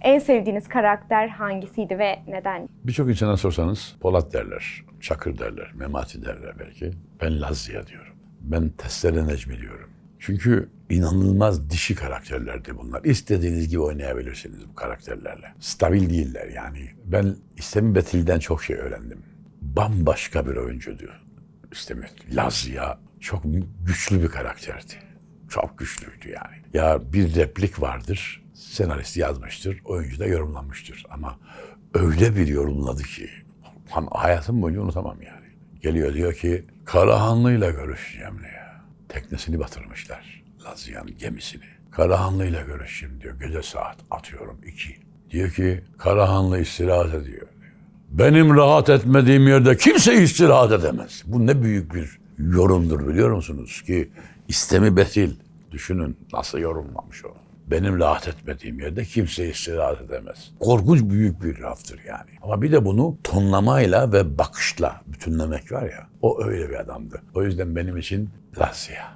En sevdiğiniz karakter hangisiydi ve neden? Birçok insana sorsanız Polat derler, Çakır derler, Memati derler belki. Ben Lazya diyorum. Ben Testere Necmi diyorum. Çünkü inanılmaz dişi karakterlerdi bunlar. İstediğiniz gibi oynayabilirsiniz bu karakterlerle. Stabil değiller yani. Ben İstemi Betil'den çok şey öğrendim. Bambaşka bir oyuncuydu İstemi. Lazya çok güçlü bir karakterdi. Çok güçlüydü yani. Ya bir replik vardır, senarist yazmıştır, oyuncu da yorumlamıştır. Ama öyle bir yorumladı ki hayatım boyunca unutamam yani. Geliyor diyor ki Karahanlı'yla görüşeceğim diyor. Teknesini batırmışlar. Lazya'nın gemisini. Karahanlı'yla görüşeceğim diyor. Gece saat atıyorum iki. Diyor ki Karahanlı istirahat ediyor diyor. Benim rahat etmediğim yerde kimse istirahat edemez. Bu ne büyük bir yorumdur biliyor musunuz ki istemi betil. Düşünün nasıl yorumlamış o. Benim rahat etmediğim yerde kimse istirahat edemez. Korkunç büyük bir laftır yani. Ama bir de bunu tonlamayla ve bakışla bütünlemek var ya. O öyle bir adamdı. O yüzden benim için Lazia.